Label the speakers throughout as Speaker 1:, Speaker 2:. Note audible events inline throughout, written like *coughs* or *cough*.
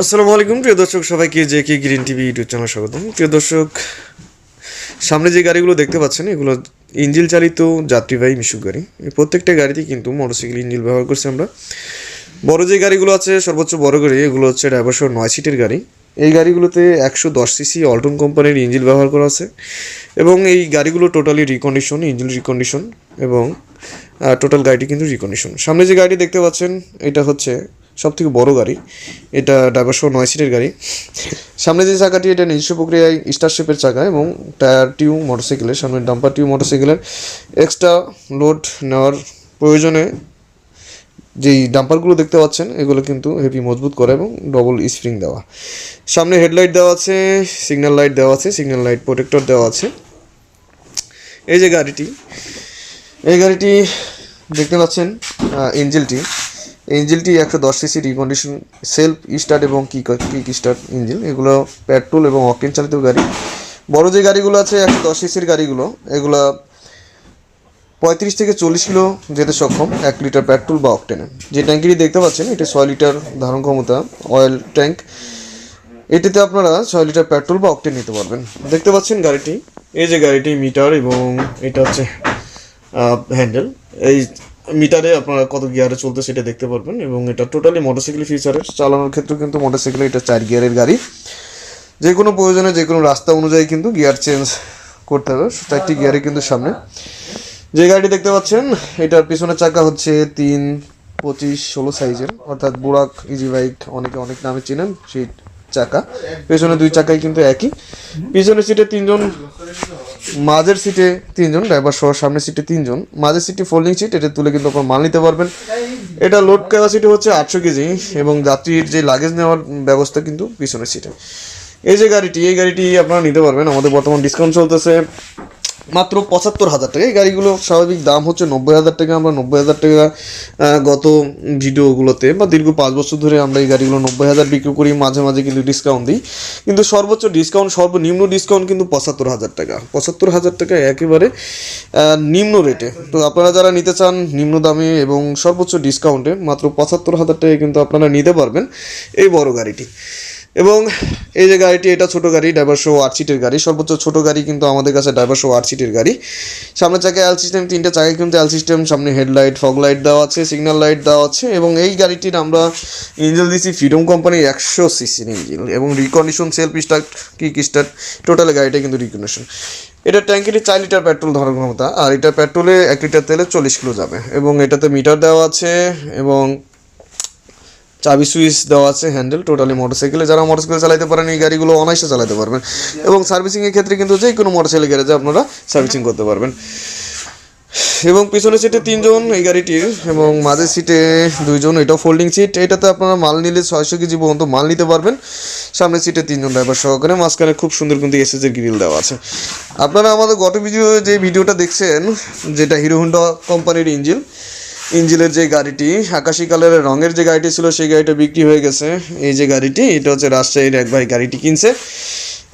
Speaker 1: আসসালামু আলাইকুম, প্রিয় দর্শক, সবাইকে J K Green TV YouTube channel স্বাগতম। প্রিয় দর্শক, সামনে যে গাড়িগুলো দেখতে পাচ্ছেন, এগুলো ইঞ্জিল চালিত যাত্রীবাহী মিশুক গাড়ি। প্রত্যেকটা গাড়িতে কিন্তু মোটরসাইকেল ইঞ্জিল ব্যবহার করছি আমরা। বড় যে গাড়িগুলো আছে, সর্বোচ্চ বড় গাড়ি, এগুলো হচ্ছে ড্রাইভার সহ নয় সিটের গাড়ি। এই গাড়িগুলোতে একশো দশ সিসি অল্টন কোম্পানির ইঞ্জিল ব্যবহার করা আছে এবং এই গাড়িগুলো টোটালি রিকন্ডিশন ইঞ্জিন রিকন্ডিশন এবং টোটাল গাড়িটি কিন্তু রিকন্ডিশন সামনে যে গাড়িটি দেখতে পাচ্ছেন, এটা হচ্ছে সব থেকে বড় গাড়ি। এটা ড্রাইভার সহ নয় সিটের গাড়ি। সামনে যে চাকাটি, এটা নিজস্ব প্রক্রিয়ায় স্টার শেপের চাকা এবং টায়ার টিউ মোটরসাইকেলের সামনে ডাম্পার টিউ মোটরসাইকেলের এক্সট্রা লোড নেওয়ার প্রয়োজনে যেই ডাম্পারগুলো দেখতে পাচ্ছেন, এগুলো কিন্তু হেভি মজবুত করে এবং ডবল স্প্রিং দেওয়া। সামনে হেডলাইট দেওয়া আছে সিগন্যাল লাইট দেওয়া আছে সিগন্যাল লাইট প্রোটেক্টর দেওয়া আছে। এই যে গাড়িটি, এই গাড়িটি দেখতে পাচ্ছেন ইঞ্জিলটি ইঞ্জিলটি একশো দশ সিসি রিকন্ডিশন সেলফ স্টার্ট এবং কি কিক স্টার্ট ইঞ্জিল এগুলো পেট্রোল এবং অকটেন চালিত গাড়ি। বড় যে গাড়িগুলো আছে একশো দশ সিসির গাড়িগুলো, এগুলো পঁয়ত্রিশ থেকে চল্লিশ কিলো যেতে সক্ষম এক লিটার পেট্রোল বা অকটেনে। যে ট্যাঙ্কিটি দেখতে পাচ্ছেন, এটা ছয় লিটার ধারণ ক্ষমতা, অয়েল ট্যাঙ্ক। এটিতে আপনারা ছয় লিটার পেট্রোল বা অকটেন নিতে পারবেন। দেখতে পাচ্ছেন গাড়িটি। এই যে গাড়িটি মিটার এবং এটা হচ্ছে হ্যান্ডেল। এই মিটারে আপনারা কত গিয়ারে চলতে সেটা দেখতে পারবেন এবং এটা টোটালি মোটরসাইকেল ফিচারের। চালানোর ক্ষেত্রে কিন্তু মোটরসাইকেল এটা চার গিয়ারের গাড়ি। যে কোনো প্রয়োজনে যে কোনো রাস্তা অনুযায়ী কিন্তু গিয়ার চেঞ্জ করতে হবে। চারটি গিয়ারে কিন্তু সামনে। যে গাড়িটি দেখতে পাচ্ছেন, এটার পিছনের চাকা হচ্ছে তিন পঁচিশ ষোলো সাইজের। অর্থাৎ বুড়াক ইজি বাইক অনেকে অনেক নামে চেনেন সেই চাকা। পেছনে দুই চাকাই কিন্তু একই। পিছনের সিটে তিনজন, মাঝের সিটে তিনজন ড্রাইভার সহ সামনের সিটে তিনজন। মাঝের সিটে ফোল্ডিং সিট এটা তুলে কিন্তু আপনার মাল নিতে পারবেন। এটা লোড ক্যাপাসিটি হচ্ছে আটশো কেজি এবং যাত্রীর যে লাগেজ নেওয়ার ব্যবস্থা কিন্তু পিছনের সিটে এই যে গাড়িটি, এই গাড়িটি আপনারা নিতে পারবেন। আমাদের বর্তমান ডিসকাউন্ট চলতেছে। মাত্র পঁচাত্তর হাজার টাকা। এই গাড়িগুলো স্বাভাবিক দাম হচ্ছে নব্বই হাজার টাকা। আমরা নব্বই হাজার টাকা গত ভিডিওগুলোতে বা দীর্ঘ পাঁচ বছর ধরে আমরা এই গাড়িগুলো নব্বই হাজার বিক্রি করি। মাঝে মাঝে কিন্তু ডিসকাউন্ট দিই। কিন্তু সর্বোচ্চ ডিসকাউন্ট সর্বনিম্ন ডিসকাউন্ট কিন্তু পঁচাত্তর হাজার টাকা। পঁচাত্তর হাজার টাকা একেবারে নিম্ন রেটে তো আপনারা যারা নিতে চান নিম্ন দামে এবং সর্বোচ্চ ডিসকাউন্টে মাত্র পঁচাত্তর হাজার টাকায় কিন্তু আপনারা নিতে পারবেন এই বড় গাড়িটি। এবং এই যে গাড়িটি, এটা ছোট গাড়ি ড্রাইভার সহ আট সিটের গাড়ি। সর্বোচ্চ ছোট গাড়ি কিন্তু আমাদের কাছে ড্রাইভার সহ আট সিটের গাড়ি। সামনে চাকায় এল সিস্টেম তিনটে চাকায় কিন্তু এল সিস্টেম সামনে হেডলাইট ফগ লাইট দেওয়া আছে সিগন্যাল লাইট দেওয়া আছে এবং এই গাড়িটির আমরা ইঞ্জিল দিচ্ছি ফ্রিডম কোম্পানির একশো সিসির ইঞ্জিন এবং recondition self start kick start total গাড়িটা কিন্তু রিকন্ডিশন এটা ট্যাঙ্কিটি চার লিটার পেট্রোল ধারণ ক্ষমতা। আর এটা পেট্রোলে এক লিটার তেলে চল্লিশ কিলো যাবে এবং এটাতে মিটার দেওয়া আছে এবং চাবি সুইচ দেওয়া আছে হ্যান্ডেল টোটালি মোটরসাইকেলে যারা মোটরসাইকেল চালাতে পারেন, এই গাড়িগুলো অনায়াসে চালাতে পারবেন। এবং সার্ভিসিংয়ের ক্ষেত্রে কিন্তু যে কোনো মোটরসাইকেল গ্যারেজে আপনারা সার্ভিসিং করতে পারবেন। এবং পিছনের সিটে তিনজন এই গাড়িটির, এবং মাঝের সিটে দুইজন, এটাও ফোল্ডিং সিট এটাতে আপনারা মাল নিলে ছয়শো কেজি পর্যন্ত মাল নিতে পারবেন। সামনের সিটে তিনজন ড্রাইভার সহকারে, মাঝখানে খুব সুন্দর কিন্তু এসএসের গ্রিল দেওয়া আছে। আপনারা আমাদের গত ভিডিও যে ভিডিওটা দেখছেন, যেটা হিরো হুন্ডা কোম্পানির ইঞ্জিন ইঞ্জিনের যে গাড়িটি, আকাশি কালারের রঙের যে গাড়িটি ছিল, সেই গাড়িটা বিক্রি হয়ে গেছে। এই যে গাড়িটি, এটা হচ্ছে রাজশাহীর এক ভাই গাড়িটি কিনছে।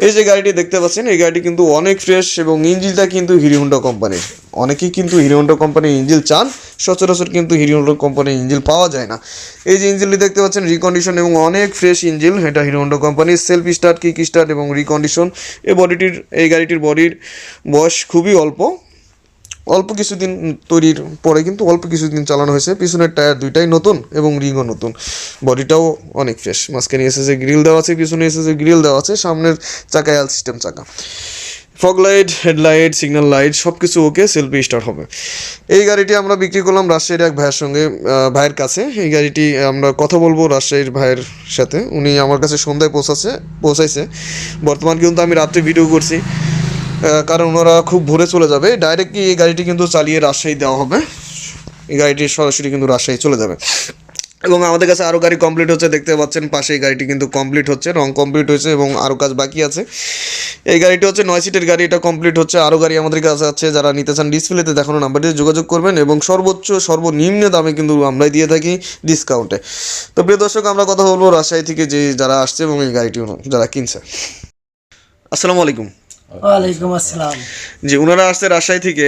Speaker 1: এই যে গাড়িটি দেখতে পাচ্ছেন, এই গাড়িটি কিন্তু অনেক ফ্রেশ এবং ইঞ্জিনটা কিন্তু হিরো হোন্ডা কোম্পানির অনেকেই কিন্তু হিরো হোন্ডা কোম্পানির ইঞ্জিল চান, সচরাচর কিন্তু হিরোহোন্ডা কোম্পানির ইঞ্জিল পাওয়া যায় না। এই যে ইঞ্জিনটি দেখতে পাচ্ছেন রিকন্ডিশন এবং অনেক ফ্রেশ ইঞ্জিল, এটা হিরো হোন্ডা কোম্পানির সেলফ স্টার্ট কিক স্টার্ট এবং রিকন্ডিশন এই বডিটির এই গাড়িটির বডির বয়স খুবই অল্প। অল্প কিছুদিন তৈরির পরে কিন্তু অল্প কিছুদিন চালানো হয়েছে। পিছনের টায়ার দুইটাই নতুন এবং রিংও নতুন। বডিটাও অনেক ফ্রেশ। মাঝখানে এসেছে গ্রিল দেওয়া আছে, পিছনে এসেছে গ্রিল দেওয়া আছে, সামনের চাকায় এল সিস্টেম চাকা। Fog light headlight signal light সব কিছু ওকে সেলফি স্টার্ট হবে। এই গাড়িটি আমরা বিক্রি করলাম রাজশাহীর এক ভাইয়ের সঙ্গে ভাইয়ের কাছে। এই গাড়িটি আমরা কথা বলব রাজশাহীর ভাইয়ের সাথে। উনি আমার কাছে সন্ধ্যায় পৌঁছাচ্ছে, পৌঁছাইছে। বর্তমান কিন্তু আমি রাত্রে ভিডিও করছি। কারণ ওনারা খুব ভোরে চলে যাবে। ডাইরেক্টলি এই গাড়িটি কিন্তু চালিয়ে রাজশাহী দেওয়া হবে। এই গাড়িটি সরাসরি কিন্তু রাজশাহী চলে যাবে। এবং আমাদের কাছে আরও গাড়ি কমপ্লিট হচ্ছে, দেখতে পাচ্ছেন পাশে এই গাড়িটি কিন্তু কমপ্লিট হচ্ছে, রং কমপ্লিট হয়েছে এবং আরও কাজ বাকি আছে। এই গাড়িটি হচ্ছে নয় সিটের গাড়ি, এটা কমপ্লিট হচ্ছে। আরও গাড়ি আমাদের কাছে আছে, যারা নিতে চান ডিসপ্লেতে দেখানো নাম্বারটিতে যোগাযোগ করবেন এবং সর্বোচ্চ, সর্বনিম্ন দামে কিন্তু আমরাই দিয়ে থাকি ডিসকাউন্টে তো প্রিয় দর্শক, আমরা কথা বলব রাজশাহী থেকে যে যারা আসছে এবং এই গাড়িটি যারা কিনছে। আসসালামু আলাইকুম।
Speaker 2: ওয়ালাইকুম আসসালাম।
Speaker 1: যে ওনারা আসছে রাজশাহী থেকে।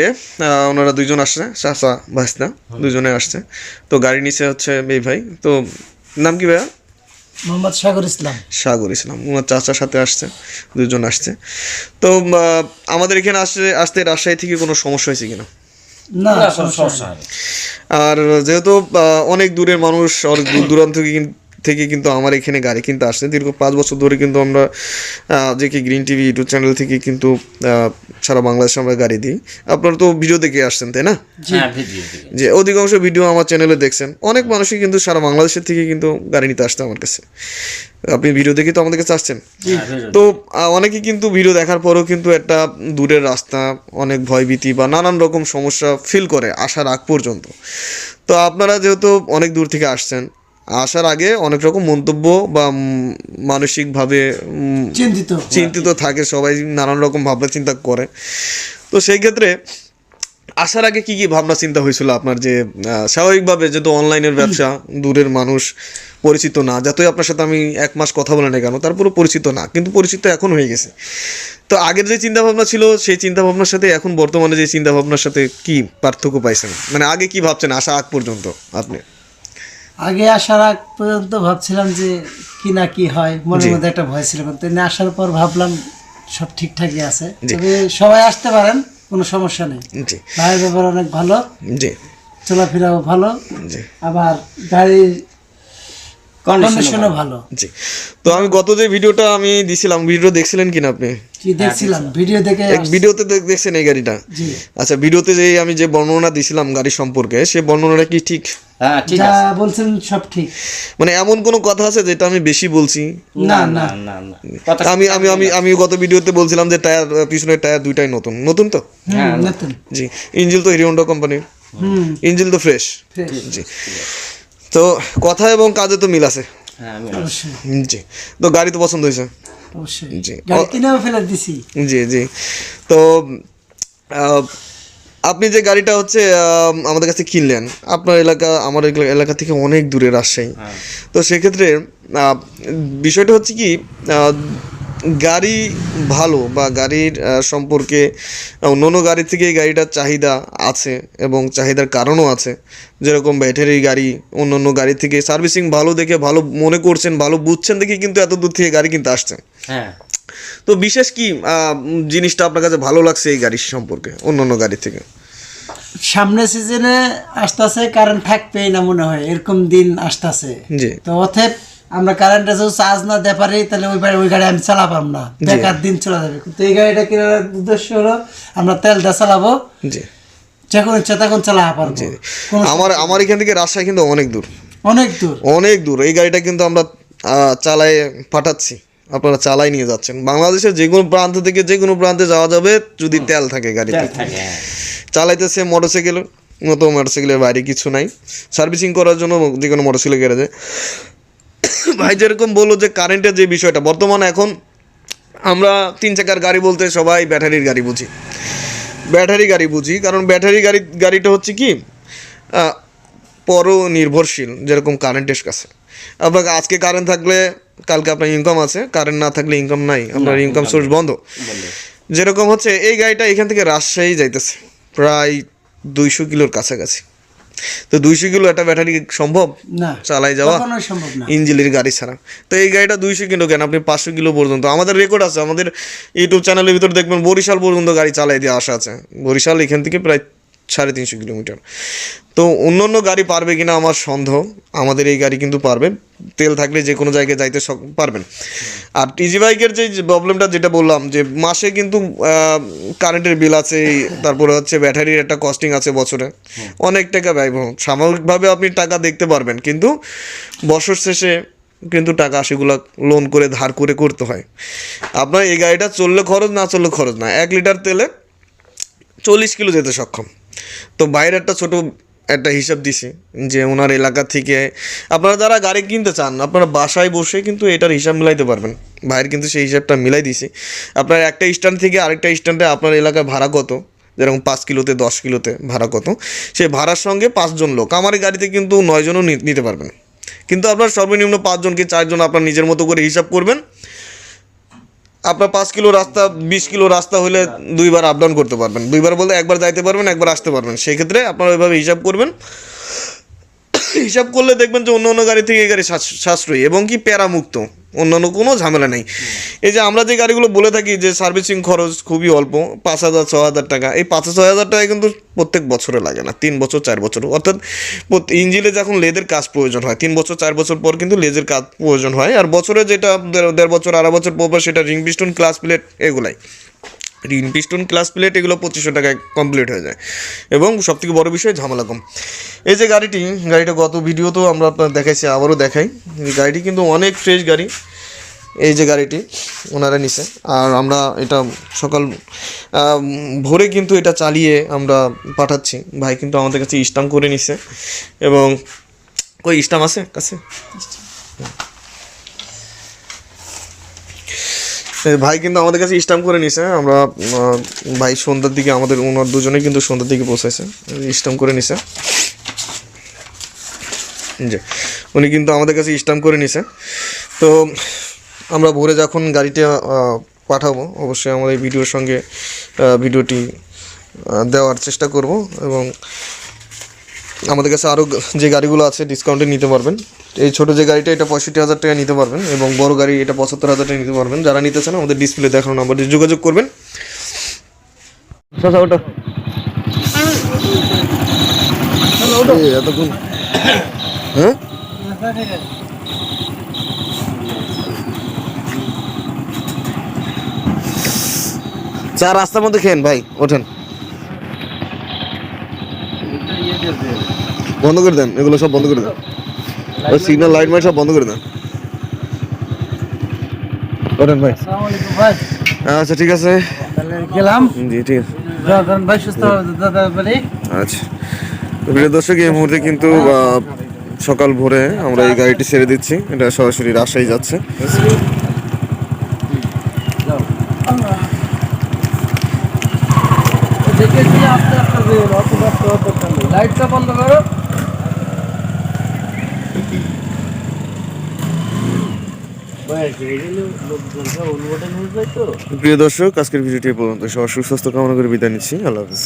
Speaker 1: ওনারা দুইজন আসছে চাচা ভাসনা দুজনে আসছে। তো গাড়ি নিচে হচ্ছে এই ভাই। তো নাম কি ভাইয়া?
Speaker 2: মোহাম্মদ সাগর ইসলাম।
Speaker 1: সাগর ইসলাম। ওনার চাচার সাথে আসছে দুজন আসছে। তো আমাদের এখানে আসতে আসতে রাজশাহী থেকে কোনো সমস্যা হয়েছে কিনা?
Speaker 2: না
Speaker 3: না,
Speaker 2: সমস্যা।
Speaker 1: আর যেহেতু অনেক দূরের মানুষ অনেক দূর দূরান্ত থেকে থেকে কিন্তু আমার এখানে গাড়ি কিনতে আসছে। দীর্ঘ পাঁচ বছর ধরে কিন্তু আমরা যে কি গ্রিন টিভি ইউটিউব চ্যানেল থেকে কিন্তু সারা বাংলাদেশে আমরা গাড়ি দিই। আপনারা তো ভিডিও দেখে আসছেন তাই না?
Speaker 3: হ্যাঁ
Speaker 1: যে অধিকাংশ ভিডিও আমার চ্যানেলে দেখছেন। অনেক মানুষই কিন্তু সারা বাংলাদেশের থেকে কিন্তু গাড়ি নিতে আসছে আমার কাছে। আপনি ভিডিও দেখে তো আমাদের কাছে আসছেন
Speaker 3: হ্যাঁ,
Speaker 1: তো অনেকে কিন্তু ভিডিও দেখার পরেও কিন্তু একটা দূরের রাস্তা অনেক ভয়ভীতি বা নানান রকম সমস্যা ফিল করে আসার আগ পর্যন্ত। তো আপনারা যেহেতু অনেক দূর থেকে আসছেন আসার আগে অনেক রকম মন্তব্য বা মানসিকভাবে
Speaker 2: চিন্তিত।
Speaker 1: চিন্তিত থাকে সবাই নানান রকম ভাবনা চিন্তা করে। তো সেই ক্ষেত্রে আসার আগে কি কি ভাবনা চিন্তা হয়েছিল আপনার যে স্বাভাবিকভাবে যেহেতু অনলাইনের ব্যবসা দূরের মানুষ পরিচিত না যতই আপনার সাথে আমি এক মাস কথা বলে না কেন তারপরেও পরিচিত না কিন্তু পরিচিত এখন হয়ে গেছে। তো আগের যে চিন্তা ভাবনা ছিল সেই চিন্তা ভাবনার সাথে এখন বর্তমানে যে চিন্তা ভাবনার সাথে কি পার্থক্য পাইছেন? মানে আগে কি ভাবছেন আসা আগ পর্যন্ত আপনি?
Speaker 2: আগে আসার আগ পর্যন্ত ভাবছিলাম যে কি না কি হয় মনের মধ্যে একটা ভয় ছিল। কিন্তু আসার পর ভাবলাম সব ঠিকঠাকই আছে। তবে সবাই আসতে পারেন কোনো সমস্যা নেই। ভাইয়ের ব্যাপার অনেক ভালো
Speaker 1: জি।
Speaker 2: চলাফেরাও ভালো। আবার গাড়ির
Speaker 3: কন্ডিশনও
Speaker 2: ভালো।
Speaker 1: জি। তো আমি গত যে ভিডিওটা আমি দিছিলাম ভিডিও দেখছিলেন কিনা আপনি?
Speaker 2: কি দেখছিলাম। ভিডিও দেখে
Speaker 1: ভিডিওতে দেখ- দেখছেন এই গাড়িটা?
Speaker 2: জি।
Speaker 1: আচ্ছা ভিডিওতে যে আমি যে বর্ণনা দিছিলাম গাড়ি সম্পর্কে সে বর্ণনাটা কি ঠিক?
Speaker 3: হ্যাঁ ঠিক আছে।
Speaker 2: বলছেন সব ঠিক।
Speaker 1: মানে এমন কোনো কথা আছে যেটা আমি বেশি বলছি?
Speaker 2: না
Speaker 3: না
Speaker 2: না।
Speaker 1: আমি আমি আমি আমি গত ভিডিওতে বলছিলাম যে টায়ার পিছনের টায়ার দুইটাই নতুন। নতুন তো?
Speaker 2: নতুন।
Speaker 1: জি। ইঞ্জিল তো হিরো হোন্ডা কোম্পানির ইঞ্জিল তো ফ্রেশ জি। তো কথা এবং কাজে তো মিল আছে।
Speaker 3: হ্যাঁ
Speaker 1: জি। তো গাড়ি তো পছন্দ হয়েছে। জি।
Speaker 2: দিছি।
Speaker 1: জি জি। তো আপনি যে গাড়িটা হচ্ছে আমাদের কাছে কিনলেন আপনার এলাকা আমার এলাকা থেকে অনেক দূরে রাজশাহী।
Speaker 3: হ্যাঁ।
Speaker 1: তো সেক্ষেত্রে বিষয়টা হচ্ছে কি গাড়ি ভালো বা গাড়ির সম্পর্কে অন্য অন্য গাড়ি থেকে এই গাড়িটার চাহিদা আছে এবং চাহিদার কারণও আছে। যেরকম ব্যাটারি গাড়ি অন্য অন্য গাড়ি থেকে সার্ভিসিং ভালো দেখে ভালো মনে করছেন ভালো বুঝছেন দেখে কিন্তু এত দূর থেকে গাড়ি কিনতে আসছেন।
Speaker 3: হ্যাঁ।
Speaker 1: তো বিশেষ কি জিনিসটা আপনার কাছে ভালো লাগছে এই গাড়ির সম্পর্কে অন্য অন্য গাড়ি থেকে?
Speaker 2: সামনে সিজনে আসতেছে কারেন্ট থাকবেই না মনে হয় এরকম দিন আসতেছে।
Speaker 1: জি।
Speaker 2: তো অথব আমরা কারেন্টে যদি চার্জ না দিতে পারি তাহলে ওই বাড়ি ওই গাড়ি আমি চালাপাম না বেকার দিন চলে যাবে। কিন্তু এই গাড়িটা কেনার উদ্দেশ্য হলো আমরা তেলটা চালাবো।
Speaker 1: জি।
Speaker 2: যখন ইচ্ছা তখন চালা পারব।
Speaker 1: আমার আমার এখান থেকে রাজশাহী কিন্তু অনেক দূর।
Speaker 2: অনেক দূর।
Speaker 1: অনেক দূর। এই গাড়িটা কিন্তু আমরা চালায় পাঠাচ্ছি। আপনারা চালাই নিয়ে যাচ্ছেন। বাংলাদেশের যে কোনো প্রান্ত থেকে যে কোনো প্রান্তে যাওয়া যাবে যদি তেল থাকে গাড়িতে।
Speaker 3: তেল হ্যাঁ।
Speaker 1: চালাইতেছে মোটরসাইকেল। মতো মোটরসাইকেলের বাইরে কিছু নাই। সার্ভিসিং করার জন্য যে কোনো মোটরসাইকেল গ্যারেজে ভাই যেরকম বলল যে কারেন্টের যে বিষয়টা বর্তমানে এখন আমরা তিন চাকার গাড়ি বলতে সবাই ব্যাটারির গাড়ি বুঝি। ব্যাটারি গাড়ি বুঝি কারণ ব্যাটারি গাড়ি গাড়িটা হচ্ছে কি পর নির্ভরশীল যেরকম কারেন্টের কাছে। আপনাকে আজকে কারেন্ট থাকলে কালকে আপনার ইনকাম আছে কারেন্ট না থাকলে ইনকাম নাই আপনার ইনকাম সোর্স বন্ধ। যেরকম হচ্ছে এই গাড়িটা এখান থেকে রাজশাহী যাইতেছে প্রায় দুইশো কিলোর কাছাকাছি। তো দুইশো কিলো একটা ব্যাটারি সম্ভব?
Speaker 2: না
Speaker 1: চালাই যাওয়া? ইঞ্জিলের গাড়ি ছাড়া। তো এই গাড়িটা দুইশো কিলো কেন? আপনি পাঁচশো কিলো পর্যন্ত। আমাদের রেকর্ড আছে আমাদের ইউটিউব চ্যানেলের ভিতর দেখবেন বরিশাল পর্যন্ত গাড়ি চালাই দিয়ে আসা আছে। বরিশাল এখান থেকে প্রায় সাড়ে তিনশো কিলোমিটার। তো অন্য অন্য গাড়ি পারবে কিনা আমার সন্দেহ। আমাদের এই গাড়ি কিন্তু পারবে। তেল থাকলে যে কোনো জায়গায় যাইতে পারবেন। আর টিজি বাইকের যে প্রবলেমটা যেটা বললাম, যে মাসে কিন্তু কারেন্টের বিল আছে, তারপরে হচ্ছে ব্যাটারির একটা কস্টিং আছে বছরে। অনেক টাকা ব্যয়বহুল সাময়িকভাবে আপনি টাকা দেখতে পারবেন, কিন্তু বছর শেষে কিন্তু টাকা সেগুলো লোন করে ধার করে করতে হয়। আপনার এই গাড়িটা চললে খরচ, না চললে খরচ না। এক লিটার তেলে চল্লিশ কিলো যেতে সক্ষম। তো বাইরে একটা ছোট একটা হিসাব দিছি যে ওনার এলাকা থেকে আপনারা যারা গাড়ি কিনতে চান, আপনারা বাসায় বসে কিন্তু এটার হিসাব মিলাইতে পারবেন। বাইরে কিন্তু সেই হিসাবটা মিলাই দিছি। আপনার একটা স্ট্যান্ড থেকে আরেকটা স্ট্যান্ডে আপনার এলাকায় ভাড়া কত? যেরকম পাঁচ কিলোতে, দশ কিলোতে ভাড়া কত? সেই ভাড়ার সঙ্গে পাঁচজন লোক। আমার গাড়িতে কিন্তু নয়জনও নিতে পারবেন। কিন্তু আপনার সর্বনিম্ন পাঁচজন কি চারজন আপনার নিজের মতো করে হিসাব করবেন? আপনার পাঁচ কিলো রাস্তা, বিশ কিলো রাস্তা হলে দুইবার আপ ডাউন করতে পারবেন। দুইবার বলতে একবার যাইতে পারবেন, একবার আসতে পারবেন। সেক্ষেত্রে আপনারা ওইভাবে হিসাব করবেন। *coughs* হিসাব করলে দেখবেন যে অন্য অন্য গাড়ি থেকে গাড়ি সাশ্র- সাশ্রয়ী এবং কি প্যারামুক্ত। অন্যান্য কোনো ঝামেলা নেই। এই যে আমরা যে গাড়িগুলো বলে থাকি যে সার্ভিসিং খরচ খুবই অল্প পাঁচ হাজার ছ হাজার টাকা এই পাঁচ ছ হাজার টাকা কিন্তু প্রত্যেক বছরে লাগে না তিন বছর চার বছর। অর্থাৎ ইঞ্জিনে যখন লেজের কাজ প্রয়োজন হয় তিন বছর চার বছর পর কিন্তু লেজের কাজ প্রয়োজন হয়। আর বছরে যেটা দেড় বছর আড়াই বছর পর পর সেটা রিং পিস্টন ক্লাস প্লেট এগুলাই। রিং পিস্টন ক্লাস প্লেট এগুলো পঁচিশশো টাকায় কমপ্লিট হয়ে যায়। এবং সবথেকে বড় বিষয় ঝামেলা কম। এই যে গাড়িটি গাড়িটা গত ভিডিওতেও আমরা আপনার দেখাইছি আবারও দেখাই। গাড়িটি কিন্তু অনেক ফ্রেশ গাড়ি। এই যে গাড়িটি ওনারা নিছে। আর আমরা এটা সকাল ভোরে কিন্তু এটা চালিয়ে আমরা পাঠাচ্ছি। ভাই কিন্তু আমাদের কাছে স্টাম্প করে নিছে। এবং কই স্টাম্প আছে? কাছে এই ভাই কিন্তু আমাদের কাছে স্টাম্প করে নিছে আমরা ভাই সন্ধ্যার দিকে আমাদের ওনার দুজনে কিন্তু সন্ধ্যার দিকে পৌঁছাইছে স্টাম্প করে নিছে। জি উনি কিন্তু আমাদের কাছে স্টাম্প করে নিছে। তো আমরা ভোরে যখন গাড়িটা পাঠাবো, অবশ্যই এই ভিডিওর সঙ্গে ভিডিওটি দেওয়ার চেষ্টা করব এবং আমাদের কাছে আরও যে গাড়িগুলো আছে ডিসকাউন্টে নিতে পারবেন। এই ছোটো যে গাড়িটা এটা পঁয়ষট্টি হাজার টাকা নিতে পারবেন এবং বড় গাড়ি এটা পঁচাত্তর হাজার টাকা নিতে পারবেন। যারা নিতে চান আমাদের ডিসপ্লে দেখানো নাম্বারে যোগাযোগ করবেন। এতক্ষণ হ্যাঁ? চা রাস্তার মধ্যে খেন ভাই ওঠেন। বন্ধ করে দেন এগুলো সব বন্ধ করে দেন। ওই সিগন্যাল লাইট মাইট সব বন্ধ করে দেন। ওঠেন ভাই।
Speaker 2: ভাই।
Speaker 1: আচ্ছা ঠিক আছে।
Speaker 2: গেলাম।
Speaker 1: জি ঠিক আছে। আচ্ছা। প্রিয় দর্শক এই মুহূর্তে কিন্তু সকাল ভোরে আমরা এই গাড়িটি ছেড়ে দিচ্ছি। এটা সরাসরি রাজশাহী যাচ্ছে।
Speaker 2: দেখেছি আস্তে লাইটটা বন্ধ করো।
Speaker 1: প্রিয় দর্শক আজকের ভিডিওটি পর্যন্ত। সবার সুস্বাস্থ্য কামনা করে বিদায় নিচ্ছি। আল্লাহ হাফিজ।